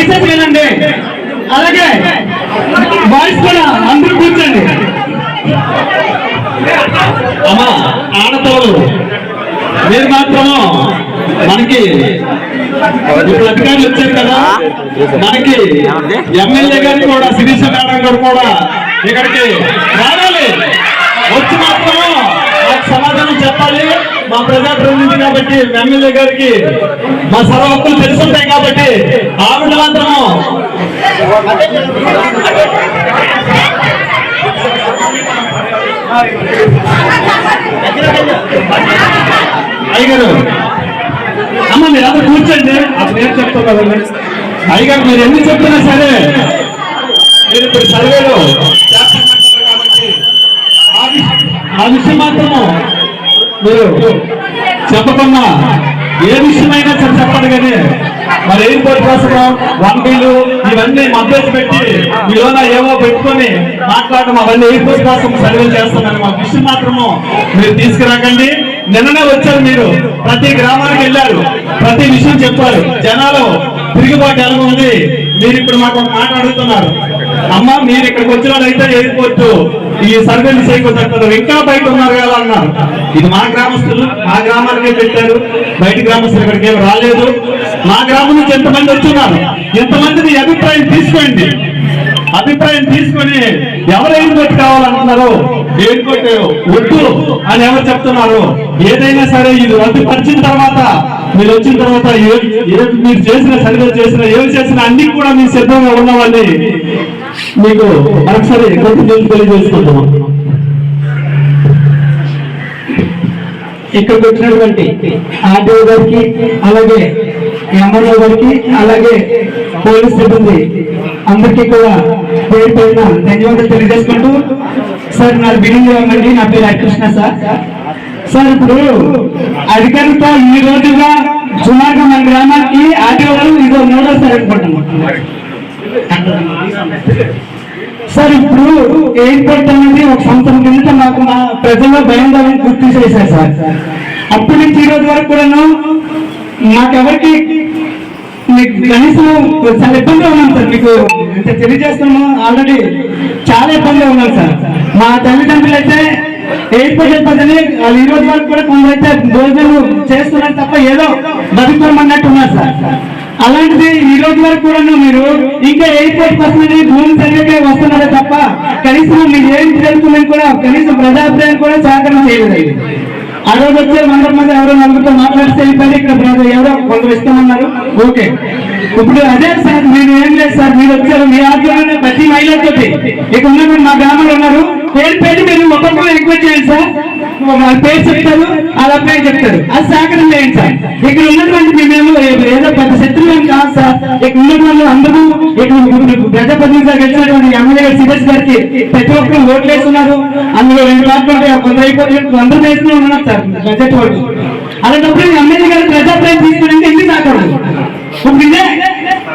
దయచేసి వినండి. అలాగే బాయ్స్ కూడా అందరూ కూర్చోండి. అమ్మా ఆడతోడు. మీరు మాత్రము మనకి ఇప్పుడు అధికారులు వచ్చారు కదా. మనకి ఎమ్మెల్యే గారు కూడా శిరీష మేడం గారు కూడా ఇక్కడికి రావాలి. వచ్చి మాత్రము సమాధానం చెప్పాలి. మా ప్రజా ప్రతినిధి కాబట్టి ఎమ్మెల్యే గారికి మా సర్వ హక్కులు తెలుసుంటాయి కాబట్టి ఆవిడ మాత్రము అయ్యగారు అమ్మ మీరు అందరూ కూర్చోండి. అసలు ఏం చెప్తాం కదండి అయ్యగారు మీరు ఎన్ని చెప్తున్నా సరే మీరు ఇప్పుడు సర్వేలో ఆ విషయం మాత్రము మీరు చెప్పకుండా ఏ విషయమైనా సరే చెప్పండి కానీ మరి ఎయిర్పోర్ట్ కోసం వన్ ఇవన్నీ మద్దతు పెట్టి మీలోన ఏవో పెట్టుకొని మాట్లాడడం అవన్నీ ఎయిర్పోర్ట్ కోసం సర్వే చేస్తామని మా విషయం మాత్రము మీరు తీసుకురాకండి. నిన్ననే వచ్చారు మీరు. ప్రతి గ్రామానికి వెళ్ళారు. ప్రతి విషయం చెప్పారు. జనాలు తిరుగుబాటు ఎలా ఉంది? మీరు ఇప్పుడు మాకు మాట్లాడుతున్నారు మాట అడుగుతున్నారు. అమ్మ మీరు ఇక్కడికి వచ్చిన అయితే ఎయిర్పోర్ట్ ఈ సర్వేలు చేయకపోతే ఇంకా బయట ఉన్నారు కదా అన్నారు ఇది మా గ్రామస్తులు మా గ్రామానికే పెట్టారు. బయట గ్రామస్తులు ఇక్కడికి ఏమి రాలేదు. మా గ్రామం నుంచి ఎంతమంది వచ్చున్నారు ఎంతమందిని అభిప్రాయం తీసుకోండి. అభిప్రాయం తీసుకొని ఎవరు ఎయిర్పోర్ట్ కావాలంటున్నారో? ఎయిర్పోర్ట్ వద్దు అని ఎవరు చెప్తున్నారు? ఏదైనా సరే ఇది రద్దు పరిచిన తర్వాత మీరు వచ్చిన తర్వాత మీరు చేసిన సర్వే చేసిన ఏమి చేసిన అన్ని కూడా మీరు సిద్ధంగా ఉన్నవని మీకు మరొకసారి కొద్ది తెలియజేసుకుంటున్నాం? ఇక్కడ వచ్చినటువంటి ఆర్డీఓ గారికి అలాగే ఎంఆర్ఓ గారికి అలాగే పోలీస్ సిబ్బంది అందరికీ కూడా పేరు పైన ధన్యవాదాలు తెలియజేసుకుంటూ సార్ నా బిల్డింగ్ అండి నా పేరు హరికృష్ణ సార్. సార్ ఇప్పుడు అధికారులతో ఈ రోజుగా సుమారుగా మన గ్రామానికి ఆర్డీఓ ఇదో మూడోసారి అనుకుంటున్నాం. సార్ ఇప్పుడు ఎయిర్పోర్ట్ అనేది ఒక సంవత్సరం కిందట మాకు మా ప్రజల్లో భయం దాన్ని గుర్తు చేశారు సార్. అప్పటి నుంచి ఈ రోజు వరకు కూడాను మాకెవరికి మీకు కనీసం చాలా ఇబ్బందిగా ఉన్నాం సార్. మీకు ఇంత తెలియజేస్తున్నాము. ఆల్రెడీ చాలా ఇబ్బందిగా ఉన్నాం సార్. మా తల్లిదండ్రులు అయితే ఎయిర్పోర్ట్ వెళ్ళిపోతుంది వాళ్ళు ఈ రోజు వరకు కూడా కొందరైతే భోజనం చేస్తున్నారు తప్ప ఏదో బతుకోమన్నట్టు ఉన్నారు సార్. అలాంటిది ఈ రోజు వరకు కూడా మీరు ఇంకా ఎయిర్పోర్ట్ పర్సెంట్ భూమి సర్వేకే వస్తున్నారే తప్ప కనీసం మీరు ఏం జరుగుతుందని కూడా కనీసం ప్రజాభిప్రాయం కూడా సహకారం చేయలేదు. ఆ రోజు వచ్చే వంద మంది ఎవరో నలుగురితో మాట్లాడితే వెళ్ళిపోయి ఇక్కడ ఎవరో కొందరు ఇస్తామన్నారు. ఓకే. ఇప్పుడు అదే సార్ మీరు ఏం లేదు సార్ మీరు వచ్చారు. మీ ఆధ్వర్యంలో ప్రతి మహిళతో ఇక్కడ ఉన్నటువంటి మా గ్రామంలో ఉన్నారు. పేరు పేరు మీరు ఒక్కొక్కరు రిక్వెస్ట్ చేయండి సార్. వాళ్ళ పేరు చెప్తారు వాళ్ళ పేరు చెప్తారు. అది సహకారం చేయండి సార్. ఇక్కడ ఉన్నటువంటి మేము ఏదో పెద్ద శత్రువు ఏం కాదు సార్. ఇక్కడ ఉన్నటువంటి అందరూ ఇక్కడ ప్రజాప్రతినిధిగా గెలిచినటువంటి ఎమ్మెల్యే గారు సిరస్ గారికి ప్రతి ఒక్కరు ఓట్లు వేస్తున్నారు. అందులో రెండు రాష్ట్రాలు ఉంటాయి కొందరు అయిపోతే అందరూ వేస్తూనే ఉన్నారు సార్ బడ్జెట్ ఓట్లు అలాంటప్పుడు ఎమ్మెల్యే గారు ప్రజాప్రతినిధి తీసుకుని ఎందుకు సహకారం ఇప్పుడు ఇదే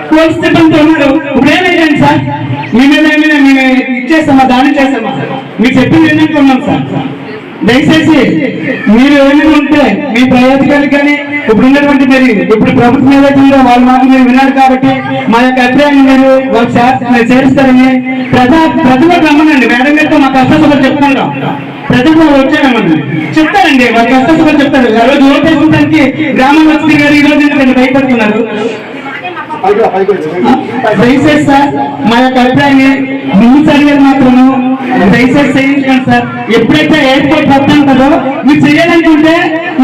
పోలీస్ సిబ్బంది ఉన్నారు. ఇప్పుడు ఏమైందండి సార్? మీ మీద ఏమైనా మేము చేస్తామా? దాడి చేస్తామా? మీరు చెప్పింది ఏంటంటే ఉన్నాం సార్. దయచేసి మీరు ఏమైనా ఉంటే మీ ప్రయోజకాలు కానీ ఇప్పుడు ఉన్నటువంటి మరి ఇప్పుడు ప్రభుత్వం ఏదైతే ఉందో వాళ్ళ మాట మీరు విన్నారు కాబట్టి మా యొక్క అభిప్రాయాన్ని మీరు వాళ్ళు చేరుస్తారని మీరు చేస్తారని ప్రజా ప్రజలకు రమ్మనండి. మేడం గారితో మా కష్టసభలు చెప్తున్నాం ప్రజలు వాళ్ళు వచ్చారమ్మని చెప్తారండి. వాళ్ళ కష్టసభలు చెప్తారు. ఆ రోజు ఓటేసుకోవడానికి గ్రామం వచ్చి గారు ఈ రోజు భయపడుతున్నారు? దయచేసి సార్ మా యొక్క అభిప్రాయాన్ని ముందు సర్వేలు మాత్రము దయచేసి చేయించండి సార్. ఎప్పుడైతే ఎయిర్పోర్ట్ వస్తాం కదో మీరు చేయాలనుకుంటే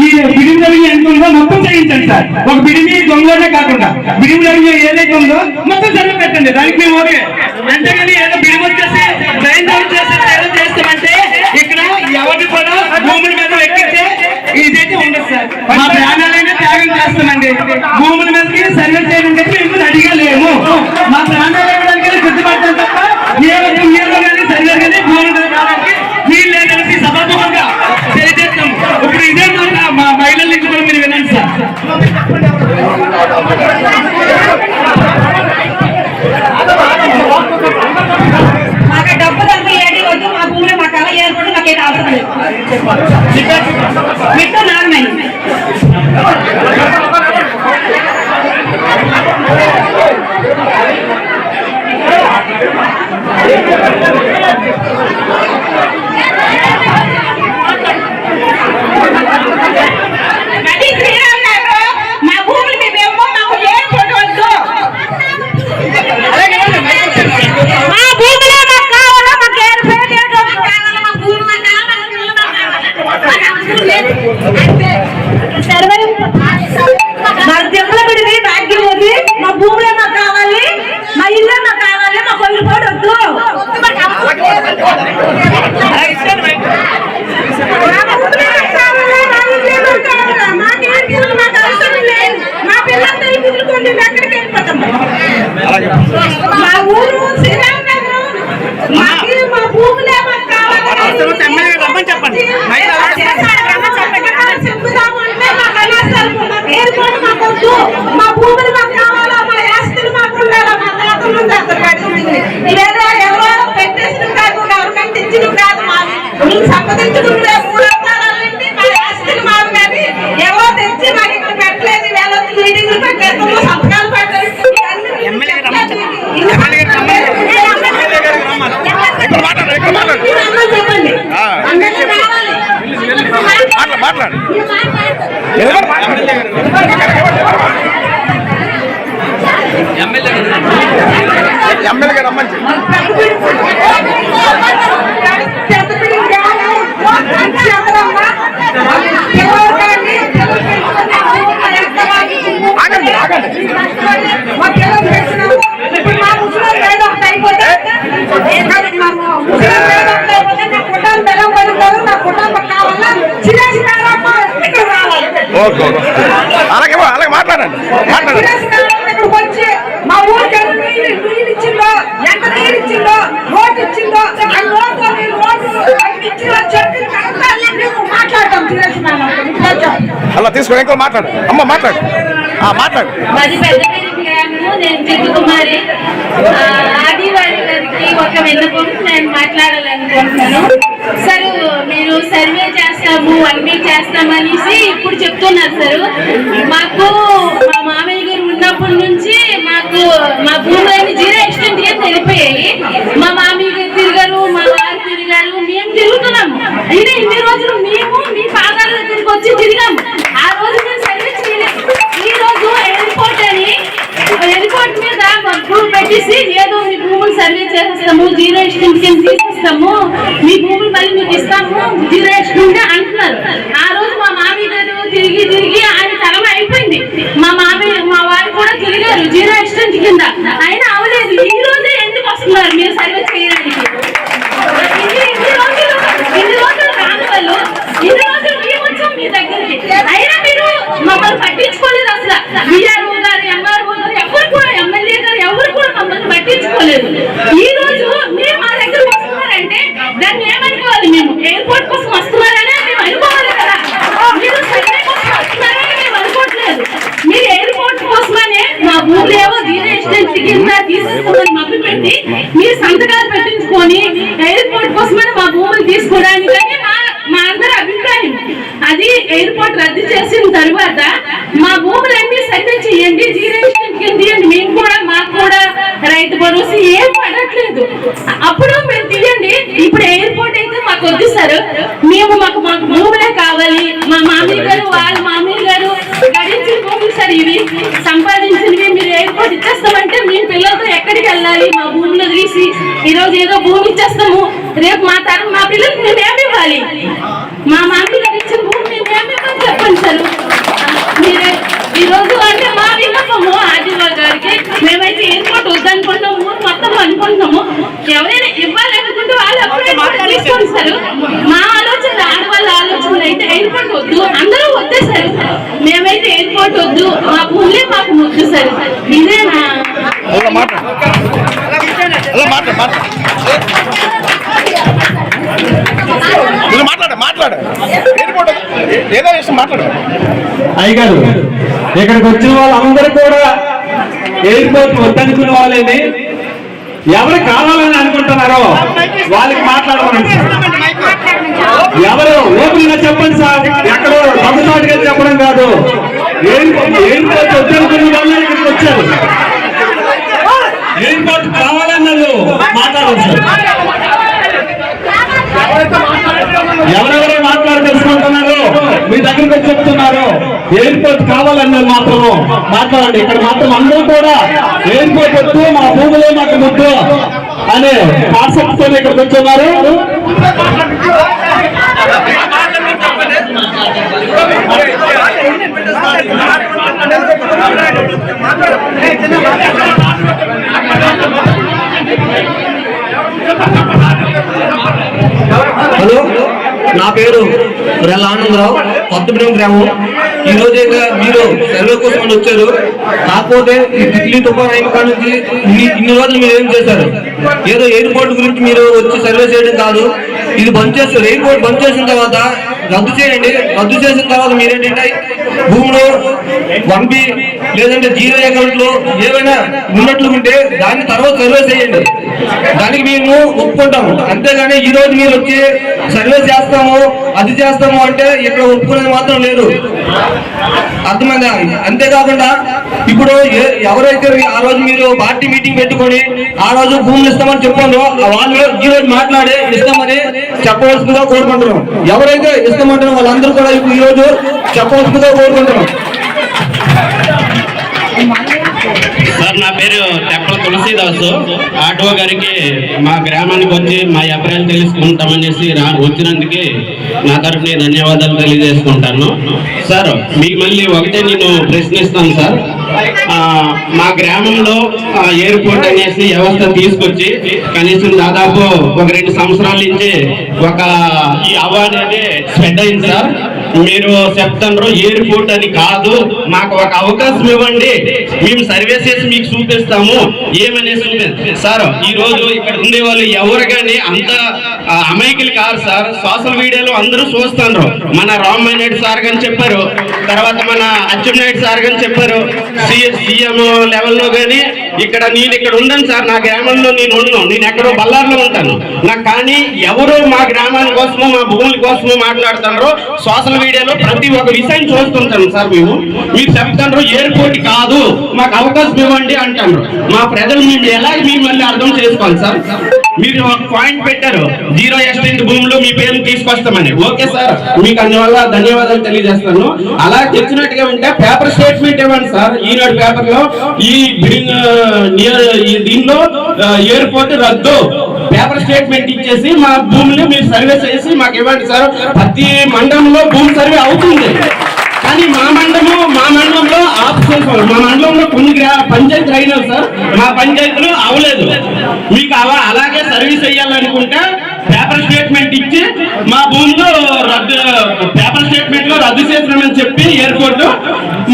ఈ బిడింగ్ రెవెన్యూ ఎంత ఉందో మొత్తం చేయించండి సార్. ఒక బిడింగ్ దొంగలోనే కాకుండా బిడింగ్ రెవెన్యూ ఏదైతే ఉందో మొత్తం సర్వే పెట్టండి. దానికి మేము ఓకే. అంతేగాని ఏదో బిడిమి వచ్చేసి ట్రైన్ వచ్చేసి ఏదో చేస్తామంటే ఇక్కడ ఎవరిని కూడా భూముల మీద ఎక్కితే ఇదైతే ఉండదు సార్. మా ప్రాణాలైనా త్యాగం చేస్తామండి. భూముల మీదకి సర్వే చేయడం చెప్పి అడిగా లేము మా ప్రాణాలు ఇవ్వడానికి గుర్తుపడతాం తప్ప ఏ నీళ్ళు కానీ సర్వే కానీ భూముల మీద రావడానికి వీళ్ళు సభాముఖంగా తెలియజేస్తాం. ఇప్పుడు ఇదే మాట మా మహిళల నుంచి కూడా మీరు వినండి సార్. మాకు డబ్బు డబ్బు ఏది వద్దు మా భూమిలో మాకు అలా ఏర్పడి మాకేది అవసరం లేదు. మిట్ట అది శ్రీరామ్ గారు మా భూములు మేమేమో మాకు ఎయిర్పోర్ట్ వద్దు మా భూములే మాకు కావాలా మాకు ఎయిర్పోర్ట్ ఏంటో మాకు కావాలా మా భూములు మాకు కావాలా మా పిల్లలు మాకు కావాలా. మాకు అవసరం లేదు. అంతే. సర్వే మా తిరుమలగిరిది భాగ్యం ఉంది మా భూములే మాకు కావాలి మా ఇల్లే మాకు కావాలి మాకు ఎయిర్పోర్ట్ వద్దు మాకు అవసరం లేదు. మా భూములే మాకు కావాలా, మా ఇల్లే మాకు కావాలా. మాకు ఏ భూములు మాకు అవసరం లేదు. మా మేము ఎక్కడికి వెళ్ళిపోతాం? మా ఊరు శ్రీరామ్ నగరం. మాకు మా భూములే మాకు కావాలి. చెప్పుదాము అంటే మాకు అనవసరం. మాకు ఏర్పాటు మాకు వద్దు. మా భూములు మాకు కావాలా మా ఆస్తులు మాకు ఉండాలా మా తాతల నుండి అసలు పడింది ఇదేదో ఎవరో పెట్టేసిన కాదు గవర్నమెంట్ ఇచ్చిన కాదు మా మీకు సంపాదించుకుంటే మూడు అవతారాలండి మా ఆస్తులు మాకు కానీ ఎవరో తెచ్చి మాకు ఇక్కడ పెట్టలేదు వేల మీటింగ్లు పెట్టేస్తాము సంతకాలు పెట్టలేదు ఎమ్మెల్యే గారు రమ్మని ఎమ్మెల్యే గారు రమ్మని. ఇక్కడ మాట్లాడు ఇక్కడ మాట్లాడు చెప్పండి ఆ. అందరికీ రావాలి. మాట్లాడు మాట్లాడు మీరు మాట్లాడతారు. ఎవరు మాట్లాడు ఎమ్మెల్యే రమ్మని ఆగండి ఆగండి ఓకే ఓకే. అలాగే అలాగే మాట్లాడండి. మాట్లాడండి. వచ్చి మా ఊరికి నీళ్ళు ఇచ్చిందో ఎంత నీళ్ళు ఇచ్చిందో రోడ్డు ఇచ్చిందో ఆ రోడ్డు అలా తీసుకొని ఇంకో మాట్లాడు. అమ్మ మాట్లాడు. ఆ, మాట్లాడు. ఈ పెద్దపల్లి గ్రామము నేను ఒక నేను మాట్లాడాలనుకుంటున్నాను. సార్ మీరు సర్వే చేస్తాము వన్ వీక్ ఇప్పుడు చెప్తున్నారు సార్. మాకు మా మామయ్య గారు ఉన్నప్పటి నుంచి మాకు మా భూములన్నీ జీరో ఎక్స్టెంట్గా తెలిపాయి మా మామయ్య గారు తిరిగారు మా వారు తిరిగారు మేము తిరుగుతున్నాము అయినా ఇన్ని రోజులు మేము మీ పాదాల దగ్గరికి వచ్చి తిరిగాము ఆ రోజు మేము సర్వే చేయలేదు. ఈ రోజు ఎయిర్పోర్ట్ మీద భూమి పెట్టేసి ఏదో మీ భూములు సర్వే చేసేస్తాము జీరో ఎక్స్టెంట్ కింద తీసేస్తాము మీ భూములు మళ్ళీ మీకు ఇస్తాము జీరో ఎక్స్టెంట్ అంటున్నారు. ఆ రోజు మా మామి గారు తిరిగి తిరిగి ఆయన తరం అయిపోయింది మా మామయ్య మా వారు కూడా తిరిగారు జీరో ఎక్స్టెంట్ కింద అయినా అవలేదు ఈ రోజే ఎందుకు వస్తున్నారు మీరు సర్వే చేయడానికి ఇన్ని ఇన్ని రోజులు ఇన్ని రోజులు రాని వాళ్ళు ఇన్ని రోజులు మేము వచ్చాం మీ దగ్గరికి అయినా మీరు మమ్మల్ని పట్టించుకోలేదు అసలు విఆర్ఓ గారు ఎంఆర్ఓ గారు ఎవరు కూడా ఎమ్మెల్యే గారు ఎవరు కూడా మమ్మల్ని పట్టించుకోలేదు ఈ రోజు మీరు మా దగ్గర వస్తున్నారంటే దాన్ని ఏమనుకోవాలి మేము ఎయిర్పోర్ట్ కోసం వస్తున్నారనే మేము అనుకోవాలి కదా మీరు సర్వే కోసం వస్తున్నారని మేము అనుకోవట్లేదు మీరు ఎయిర్పోర్ట్ కోసమనే మా భూములు ఏవో జీరో ఎస్టేట్ కింద తీసేసుకోమని మబ్బు పెట్టి మీరు సంతకాలు పెట్టించుకొని ఎయిర్పోర్ట్ కోసమని మా భూములు తీసుకోవడానికని మా మా అందరి అభిప్రాయం అది ఎయిర్పోర్ట్ రద్దు చేసిన తర్వాత మా భూములన్నీ సర్వే చేయండి జీరో ఎస్టేట్ మేము కూడా మాకు కూడా రైతు భరోసా ఏం పడట్లేదు. అప్పుడు మేము తీయండి. ఇప్పుడు ఎయిర్పోర్ట్ అయితే మాకు వద్దు సార్. మేము మాకు మాకు భూములే కావాలి. మా మామయ్య గారు వాళ్ళ మామయ్య గారు గడించిన భూములు సార్ ఇవి. సంపాదించినవి మీరు ఎయిర్పోర్ట్ ఇచ్చేస్తామంటే మీ పిల్లలతో ఎక్కడికి వెళ్ళాలి? మా భూములు తీసి ఈరోజు ఏదో భూమి ఇచ్చేస్తాము. రేపు మా తరం మా పిల్లలకి మేము ఏమి ఇవ్వాలి? మా మామయ్య గారు ఇచ్చిన భూమి మేము ఏమి ఇవ్వని చెప్పండి సార్ మీరే ఈ రోజు అంటే మా విన్నపము ఆదివారి గారికి. మేమైతే ఎయిర్పోర్ట్ వద్దనుకుంటున్నాము ఊరు మొత్తం అనుకుంటున్నాము. ఎవరైనా ఇవ్వాలనుకుంటే వాళ్ళు అప్పుడే తీసుకోండి సార్ మా ఆలోచన ఆడవాళ్ళ ఆలోచన అయితే ఎయిర్పోర్ట్ వద్దు అందరూ వద్దే సార్ మేమైతే ఎయిర్పోర్ట్ వద్దు మా భూములే మాకు ముద్దు సార్ ఇదే నా మాట్లాడు మాట్లాడు. ఏదో అయ్యగారు ఇక్కడికి వచ్చిన వాళ్ళందరూ కూడా ఎయిర్పోర్ట్ వద్దనుకున్న వాళ్ళేని ఎవరు కావాలని అనుకుంటున్నారో వాళ్ళకి మాట్లాడమని ఎవరు ఓపెన్గా చెప్పండి సార్. ఎక్కడో తమసాటుగా చెప్పడం కాదు. ఎయిర్పోర్ట్ ఎయిర్పోర్ట్ వద్దనుకున్న వాళ్ళే ఇక్కడికి వచ్చారు. ఎయిర్పోర్ట్ కావాలన్నారు మాట్లాడవచ్చు ఎవరెవరే మాట్లాడతారు కావాలన్నది మాత్రం మాట్లాడండి. ఇక్కడ మాత్రం అందరూ కూడా ఏం వద్దు మా భూములే మాకు ముద్దు అనే కాన్సెప్ట్తో ఇక్కడికి వచ్చున్నారు హలో నా పేరు రెల్ల ఆనందరావు కొత్తగూడెం గ్రామం. ఈ రోజే మీరు సర్వే కోసం వచ్చారు. కాకపోతే ఈ ఢిల్లీ తుఫాన్ అయిన కాడ నుంచి ఇన్ని ఇన్ని రోజులు మీరు ఏం చేశారు? ఏదో ఎయిర్పోర్ట్ గురించి మీరు వచ్చి సర్వే చేయడం కాదు. ఇది బంద్ చేస్తారు. ఎయిర్పోర్ట్ బంద్ చేసిన తర్వాత రద్దు చేయండి. రద్దు చేసిన తర్వాత మీరేంటంటే భూములు వన్ బి లేదంటే జీరో అకౌంట్లో ఏవైనా ఉన్నట్లు ఉంటే దాన్ని తర్వాత సర్వే చేయండి. దానికి మేము ఒప్పుకుంటాము. అంతేగాని ఈ రోజు మీరు వచ్చి సర్వే చేస్తాము అది చేస్తాము అంటే ఇక్కడ ఒప్పుకునేది మాత్రం లేదు. అర్థమైందా? అంతేకాకుండా ఇప్పుడు ఏ- ఎవరైతే ఆ రోజు మీరు పార్టీ మీటింగ్ పెట్టుకొని ఆ రోజు భూములు ఇస్తామని చెప్పారో వాళ్ళు ఈ రోజు మాట్లాడి ఇస్తామని చెప్పవలసిందిగా కోరుకుంటున్నాం. ఎవరైతే ఇస్తామంటారో వాళ్ళందరూ కూడా ఇప్పుడు ఈ రోజు చెప్పవలసిందిగా కోరుకుంటున్నాం. సార్ నా పేరు తెప్పల తులసీదాసు. ఆటో గారికి మా గ్రామానికి వచ్చి మా అభిప్రాయాలు తెలుసుకుంటామనేసి రా వచ్చినందుకు నా తరఫున ధన్యవాదాలు తెలియజేసుకుంటాను. సార్ మీకు మళ్ళీ ఒకటే నేను ప్రశ్నిస్తాను సార్. మా గ్రామంలో ఎయిర్పోర్ట్ అనేసి వ్యవస్థ తీసుకొచ్చి కనీసం దాదాపు ఒక రెండు సంవత్సరాల నుంచి ఒక ఈ అవ అనేది స్ప్రెడ్ అయింది సార్. మీరు చెప్తారు ఎయిర్పోర్ట్ అని కాదు మాకు ఒక అవకాశం ఇవ్వండి. మేము సర్వీసెస్ మీకు చూపిస్తాము. ఏమనే సార్ ఈ రోజు ఇక్కడ ఉండే వాళ్ళు ఎవరు కానీ అంత అమాయకులు కాదు సార్. సోషల్ మీడియాలో అందరూ చూస్తున్నారు మన రామ్మోహన్ నాయుడు సార్ గాని చెప్పారు. తర్వాత మన అచ్చెన్నాయుడు సార్ గాని చెప్పారు. సీఎం లెవెల్లో కానీ ఇక్కడ నేను ఇక్కడ ఉండను సార్. నా గ్రామంలో నేను ఉండను. నేను ఎక్కడో బల్లార్లో ఉంటాను. నాకు కానీ ఎవరు మా గ్రామాని కోసము మా భూముల కోసము మాట్లాడుతున్నారు సోషల్ మీడియాలో ప్రతి ఒక్క విషయం చూస్తుంటాం సార్ మేము. మీరు చెప్తాండ్రు ఎయిర్పోర్ట్ కాదు మాకు అవకాశం ఇవ్వండి అంటారు మా ప్రజలు మేము ఎలాగ మేము మళ్ళీ అర్థం చేసుకోవాలి సార్? మీరు ఒక పాయింట్ పెట్టారు. జీరో ఎస్టేట్ భూములు మీ పేరు తీసుకొస్తామని. Okay sir. మీకు అందువల్ల ధన్యవాదాలు తెలియజేస్తాను. అలా తెచ్చినట్టుగా ఉంటే పేపర్ స్టేట్మెంట్ ఇవ్వండి సార్. ఈనాడు పేపర్లో ఈ బిల్డింగ్ నియర్ ఈ దీనిలో ఎయిర్పోర్ట్ రద్దు. పేపర్ స్టేట్మెంట్ ఇచ్చేసి మా భూమిని మీరు సర్వే చేసి మాకు ఇవ్వండి సార్. ప్రతి మండలంలో భూమి సర్వే అవుతుంది. కానీ మా మండలము మా మండలంలో ఆప్షన్స్ మా మండలంలో కొన్ని పంచాయతీ పంచాయతీలు సార్. మా పంచాయతీలు అవలేదు మీకు అలా అలాగే సర్వీస్ అయ్యాలనుకుంటే పేపర్ స్టేట్మెంట్ ఇచ్చి మా భూమిలో రద్దు పేపర్ స్టేట్మెంట్లో రద్దు చేసినామని చెప్పి ఎయిర్పోర్ట్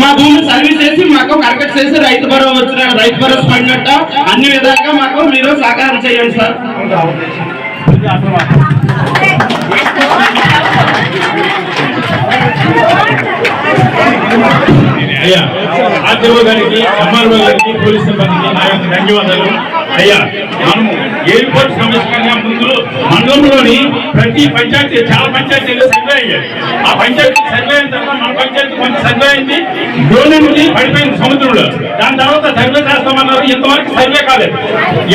మా భూమిని సర్వీస్ చేసి మాకు కరెక్ట్ చేసి రైతు భరోసా వచ్చిన రైతు భరోసా పడినట్ట అన్ని విధాలుగా మాకు మీరు సహకారం చేయండి సార్. అయ్యా ఆర్టీఓ గారికి ఎంఆర్ఓ గారికి పోలీస్ సిబ్బందికి నా యొక్క ధన్యవాదాలు. అయ్యా మనము ఎయిర్పోర్ట్ సమస్య ముందు మండలంలోని ప్రతి పంచాయతీ చాలా పంచాయతీలు సర్వే అయ్యాయి ఆ పంచాయతీ సర్వే అయిన తర్వాత మన పంచాయతీ కొంచెం సర్వే అయింది డ్రోన్ నుంచి పడిపోయింది సముద్రంలో. దాని తర్వాత సర్వే చేస్తామన్నారు. ఇంతవరకు సర్వే కాలేదు.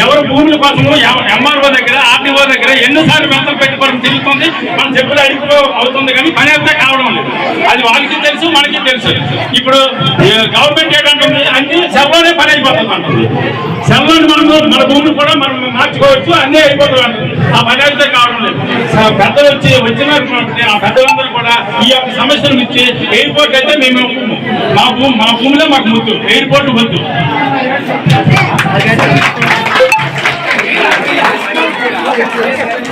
ఎవరు భూముల కోసము ఎంఆర్ఓ దగ్గర ఆర్టీఓ దగ్గర ఎన్నిసార్లు వెళ్తాం పెట్టుకోవడం తిరుగుతుంది మనం చెప్పులు అడిగిపో అవుతుంది కానీ పని అయితే కావడం లేదు. అది వాళ్ళకి తెలుసు మనకి తెలుసు. ఇప్పుడు గవర్నమెంట్ ఏంటంటుంది అన్ని సెల్లోనే పని అయిపోతుంది అంటుంది. సెల్లోని మనం మన భూమిని కూడా మనం మార్చుకోవచ్చు అన్నీ అయిపోతుంది అంటుంది. ఆ పని అయితే కావడం లేదు. పెద్దలు వచ్చి వచ్చిన ఆ పెద్దలందరూ కూడా ఈ యొక్క సమస్యలు ఇచ్చి ఎయిర్పోర్ట్ అయితే మేము మా భూమి మా భూమిలో మాకు ముద్దు. ఎయిర్పోర్ట్ వద్దు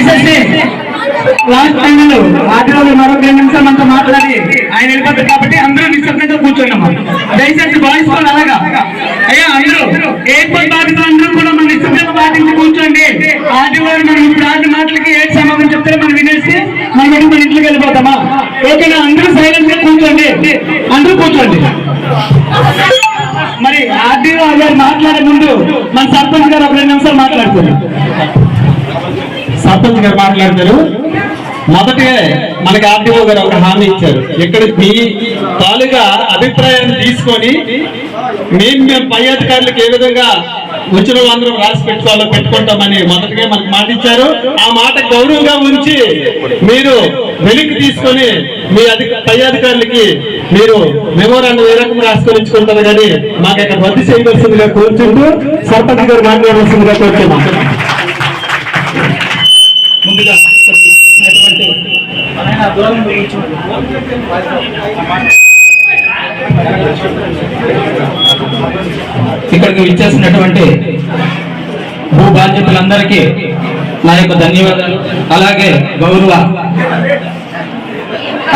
దయచేసి లాస్ట్ టైంలో ఆటలో మరొక రెండు నిమిషాలు మనతో మాట్లాడి ఆయన వెళ్ళిపోతారు కాబట్టి అందరూ నిశ్శబ్దంగా కూర్చోండి దయచేసి బాయ్స్ కూడా అలాగా. అయ్యా అందరూ ఎయిర్పోర్ట్ బాధితులు అందరూ కూడా మన నిశ్శబ్దంగా పాటించి కూర్చోండి. ఆదివారు మనం ఇప్పుడు ఆడి మాటలకి ఏ సమాధానం చెప్తారో మనం వినేసి మనం వెళ్ళి మన ఇంట్లోకి వెళ్ళిపోతామా? ఓకేనా? అందరూ సైలెంట్గా కూర్చోండి. అందరూ కూర్చోండి. మరి ఆర్డీఓ గారు మాట్లాడే ముందు మన సర్పంచ్ గారు ఒక రెండు నిమిషాలు మాట్లాడుతున్నారు సర్పంచ్ గారు మాట్లాడతారు. మొదటే మనకి ఆర్డీఓ గారు ఒక హామీ ఇచ్చారు. ఇక్కడ మీ తాలూకా అభిప్రాయాన్ని తీసుకొని మేము మేము పై అధికారులకు ఏ విధంగా వచ్చిన వాళ్ళందరూ రాసి పెట్టుకోవాలో పెట్టుకుంటామని మొదటిగా మనకు మాట ఇచ్చారు. ఆ మాట గౌరవంగా ఉంచి మీరు వెలికి తీసుకొని మీ అధిక పై అధికారులకి మీరు మెమోరాండం ఏ రకం రాసుకొని ఇచ్చుకుంటారు కానీ మాకు ఇక్కడ రద్దు చేయవలసిందిగా కోరుచుంటూ సర్పంచ్ గారు మాట్లాడవలసిందిగా కోరుతున్నాం. ముందుగా ఇక్కడికి విచ్చేసినటువంటి భూ బాధ్యతలందరికీ నా యొక్క ధన్యవాదాలు. అలాగే గౌరవ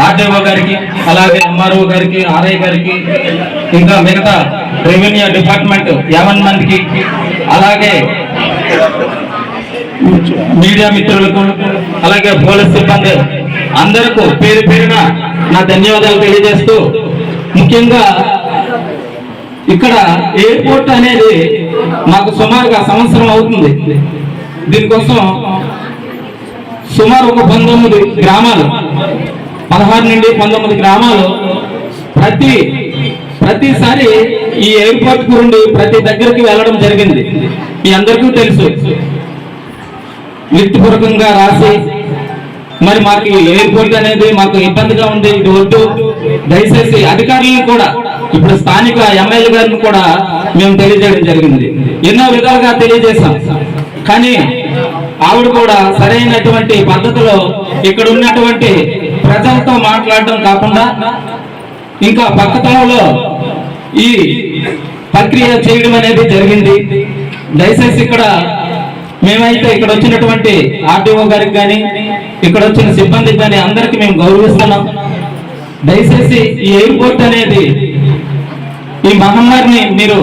ఆర్డీఓ గారికి అలాగే ఎంఆర్ఓ గారికి ఆర్ఐ గారికి ఇంకా మిగతా రెవెన్యూ డిపార్ట్మెంట్ యావన్ మందికి అలాగే మీడియా మిత్రులకు అలాగే పోలీస్ సిబ్బంది అందరికీ పేరు పేరున నా ధన్యవాదాలు తెలియజేస్తూ ముఖ్యంగా ఇక్కడ ఎయిర్పోర్ట్ అనేది మాకు సుమారుగా సంవత్సరం అవుతుంది. దీనికోసం సుమారు ఒక పంతొమ్మిది గ్రామాలు పదహారు నుండి పంతొమ్మిది గ్రామాలు ప్రతి ప్రతిసారి ఈ ఎయిర్పోర్ట్ గురించి ప్రతి దగ్గరికి వెళ్ళడం జరిగింది. మీ అందరికీ తెలుసు. లిఖితపూర్వకంగా రాసి మరి మాకు ఎయిర్పోర్ట్ అనేది మాకు ఇబ్బందిగా ఉంది ఇది వద్దు. దయచేసి అధికారులను కూడా ఇప్పుడు స్థానిక ఎమ్మెల్యే గారిని కూడా మేము తెలియజేయడం జరిగింది. ఎన్నో విధాలుగా తెలియజేశాం. కానీ ఆవిడ కూడా సరైనటువంటి పద్ధతిలో ఇక్కడ ఉన్నటువంటి ప్రజలతో మాట్లాడడం కాకుండా ఇంకా పక్కతనంలో ఈ ప్రక్రియ చేయడం అనేది జరిగింది. దయచేసి ఇక్కడ మేమైతే ఇక్కడ వచ్చినటువంటి ఆర్టీఓ గారికి కానీ ఇక్కడ వచ్చిన సిబ్బందికి కానీ అందరికి మేము గౌరవిస్తున్నాం. దయచేసి ఈ ఎయిర్పోర్ట్ అనేది ఈ మహమ్మారిని మీరు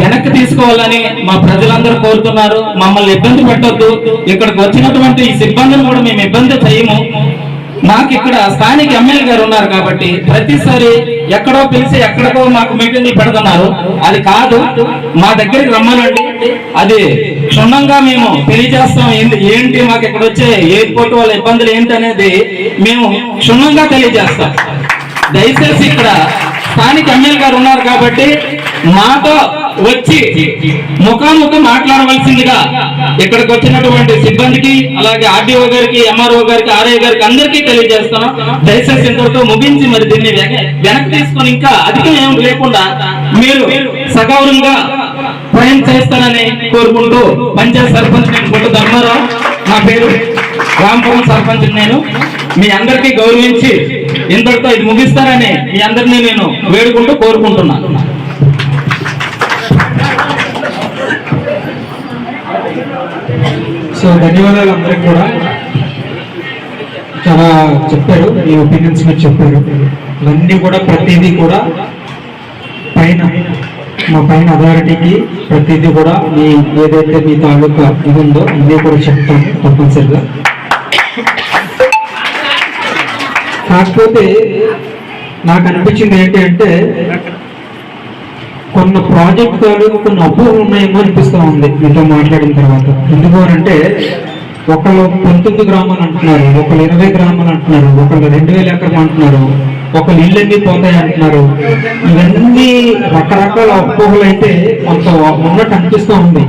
వెనక్కి తీసుకోవాలని మా ప్రజలందరూ కోరుతున్నారు. మమ్మల్ని ఇబ్బంది పెట్టొద్దు. ఇక్కడికి వచ్చినటువంటి ఈ సిబ్బందిని కూడా మేము ఇబ్బంది చేయము. నాకు ఇక్కడ స్థానిక ఎమ్మెల్యే గారు ఉన్నారు కాబట్టి ప్రతిసారి ఎక్కడో పిలిచి ఎక్కడికో మాకు మీటింగ్ పెడుతున్నారు. అది కాదు మా దగ్గరికి రమ్మనండి. అది క్షుణ్ణంగా మేము తెలియజేస్తాం. ఏంటి ఏంటి మాకు ఇక్కడ వచ్చే ఎయిర్పోర్ట్ వాళ్ళ ఇబ్బందులు ఏంటి అనేది మేము క్షుణ్ణంగా తెలియజేస్తాం. దయచేసి ఇక్కడ స్థానిక ఎమ్మెల్యే గారు ఉన్నారు కాబట్టి మాతో వచ్చి ముఖాముఖి మాట్లాడవలసిందిగా ఇక్కడికి వచ్చినటువంటి సిబ్బందికి అలాగే ఆర్డీఓ గారికి ఎంఆర్ఓ గారికి ఆర్ఐ గారికి అందరికీ తెలియజేస్తున్నాం. దయచేసి ఇంతటితో ముగించి మరి దీన్ని వెనక్కి తీసుకొని ఇంకా అధికం ఏం లేకుండా మీరు సగౌరవంగా ప్రయాణం చేస్తానని కోరుకుంటూ పంచాయత్ సర్పంచ్ నేను కొట్టు ధర్మారావు. నా పేరు రాంపవన్ సర్పంచ్ నేను. మీ అందరికీ గౌరవించి ఇంతటితో ఇది ముగిస్తారని మీ అందరినీ నేను వేడుకుంటూ కోరుకుంటున్నాను. సో ధన్యవాదాలు అందరికి కూడా. చాలా చెప్పారు మీ ఒపీనియన్స్ మీరు చెప్పారు. ఇవన్నీ కూడా ప్రతిదీ కూడా పైన మా పైన అథారిటీకి ప్రతిదీ కూడా మీ ఏదైతే మీ తాలూకా ఇది ఉందో ఇది కూడా చెప్తాను తప్పనిసరిగా. కాకపోతే నాకు అనిపించింది ఏంటి అంటే కొన్ని ప్రాజెక్ట్ తాలూకు కొన్ని అప్పులు ఉన్నాయేమో అనిపిస్తూ ఉంది మీతో మాట్లాడిన తర్వాత. ఎందుకు అని అంటే ఒకళ్ళు పంతొమ్మిది గ్రామాలు అంటున్నారు ఒకళ్ళు ఇరవై గ్రామాలు అంటున్నారు ఒకళ్ళు రెండు వేల ఎకరం అంటున్నారు. ఒకళ్ళు ఇళ్ళన్నీ పోతాయి అంటున్నారు? ఇవన్నీ రకరకాల అపోహలు అయితే కొంత ఉన్నట్టు అనిపిస్తూ ఉంది.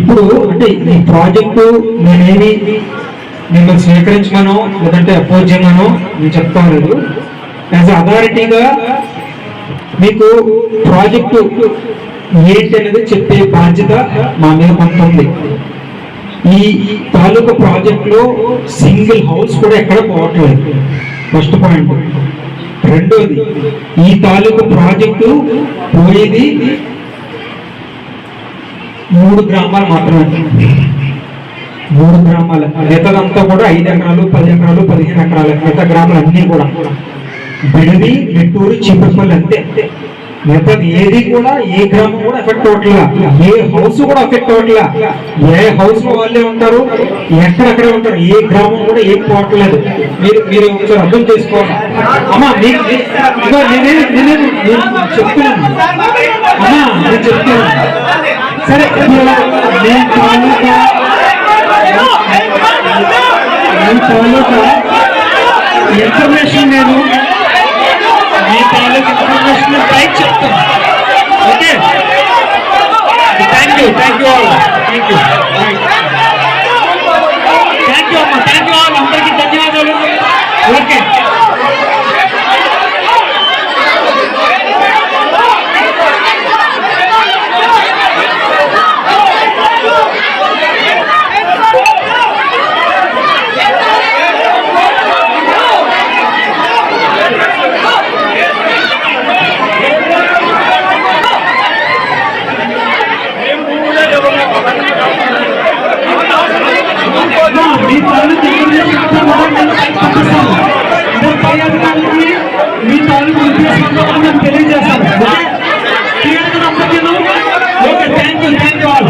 ఇప్పుడు అంటే ఈ ప్రాజెక్టు నేనేమి మిమ్మల్ని స్వీకరించమను లేదంటే అపోజ్ చేయమను నేను చెప్తా లేదు. యాజ్ అథారిటీగా మీకు ప్రాజెక్టు ఏంటి అనేది చెప్పే బాధ్యత మా మీద కొంత ఉంది. ఈ తాలూకా ప్రాజెక్టులో సింగిల్ హౌస్ కూడా ఎక్కడ పోవట్లేదు. ఫస్ట్ పాయింట్ రెండోది ఈ తాలూకా ప్రాజెక్టు పోయేది మూడు గ్రామాలు మాత్రమే. మూడు గ్రామాలు మిగతాదంతా కూడా ఐదు ఎకరాలు పది ఎకరాలు పదిహేను ఎకరాలు మిగతా గ్రామాలు అన్నీ కూడా. బిడిది నెట్టూరు అంతే అంతే. ఎఫెక్ట్ ఏది కూడా ఏ గ్రామం కూడా ఎఫెక్ట్ అవ్వట్లా ఏ హౌస్ కూడా ఎఫెక్ట్ అవ్వట్లా ఏ హౌస్లో వాళ్ళే ఉంటారు ఎక్కడెక్కడే ఉంటారు ఏ గ్రామం కూడా ఏం పోవట్లేదు మీరు మీరు ఒకసారి అర్థం చేసుకోవాలి అమ్మా మీకు నేనే నేనే నేను చెప్తున్నాను అమ్మా నేను చెప్తున్నాను సరే నేను తాలూకా నేను తాలూకా ఇన్ఫర్మేషన్ నేను మీ తాలూకా ఇన్ఫర్మేషన్ పైకి చెప్తాం. Okay? Thank you thank you all thank you thank you అమ్మా థ్యాంక్ యూ ఆల్ అందరికీ ధన్యవాదాలు ఓకే అమ్మా, మీ తాలూకా ఇన్ఫర్మేషన్ అంతా కూడా నేను పంపిస్తాను అందరి పై అధికారులకి మీ తాలూకా ఇన్ఫర్మేషన్ అంతా కూడా నేను తెలియజేస్తాను ఓకే క్లియర్ కదా అందరికీను? Okay thank you thank you all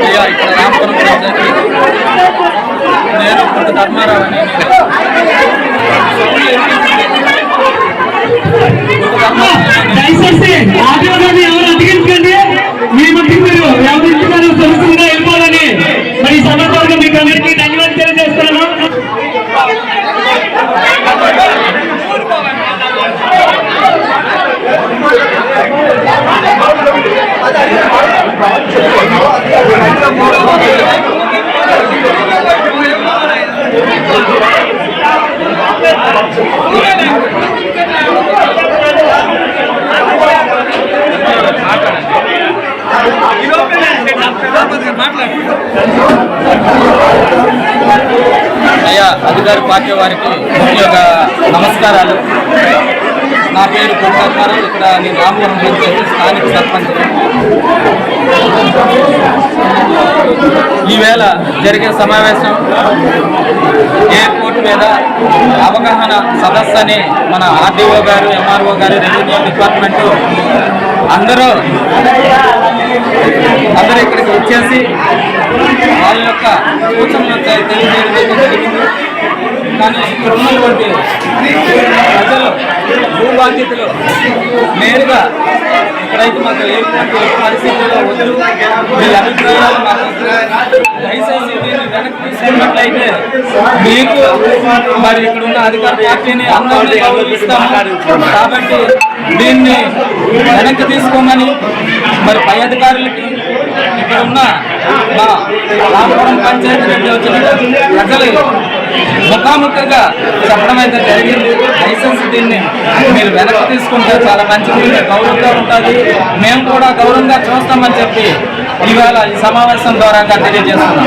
అయ్యా ఇక్కడ రామపురం పంచాయతీ నేను ఇప్పుడు ధర్మారావు అని అమ్మా, దయచేసి ఆదివారాన్ని ఎవరు అతికించకండి మీ మధ్య మీరు ఎవరు ఇచ్చినారో తెలుసుకుందా వెళ్ళిపోవాలని మరి ఈ సందర్భంగా మీకు అందరికీ ధన్యవాదాలు తెలియజేస్తాను అయ్యా అధికారి పార్టీ వారికి మీ యొక్క నమస్కారాలు. నా పేరు కుంటారు ఇక్కడ నేను రామవరం పంచాయతీ స్థానిక సర్పంచ్. ఈవేళ జరిగే సమావేశం ఎయిర్పోర్ట్ మీద అవగాహన సదస్సు అని మన ఆర్డీఓ గారు ఎంఆర్ఓ గారు రెవెన్యూ డిపార్ట్మెంట్ అందరూ అందరూ ఇక్కడికి వచ్చేసి వాళ్ళ యొక్క సూచనలు తెలియజేయడం జరిగింది. కానీ ఇక్కడ ఉన్నటువంటి ప్రజలు భూ బాధ్యతలు నేరుగా ఇక్కడైతే మాకు ఎయిర్పోర్ట్ పరిస్థితుల్లో వద్దు మీ అభిప్రాయాలు మాకు దయచేసి దీన్ని వెనక్కి తీసుకున్నట్లయితే మీకు మరి ఇక్కడ ఉన్న అధికార పార్టీని అందరినీ గౌరవిస్తాము. కాబట్టి దీన్ని వెనక్కి తీసుకోమని మరి పై అధికారులకి ఇక్కడ ఉన్న మా రామపురం పంచాయతీ నుండి వచ్చిన ప్రజలు ముఖాముఖిగా చెప్పడం అయితే జరిగింది. లైసెన్స్ దీన్ని మీరు వెనక్కి తీసుకుంటే చాలా మంచిది. గౌరవంగా ఉంటుంది మేము కూడా గౌరవంగా చూస్తామని చెప్పి ఇవాళ ఈ సమావేశం ద్వారా తెలియజేస్తున్నాం.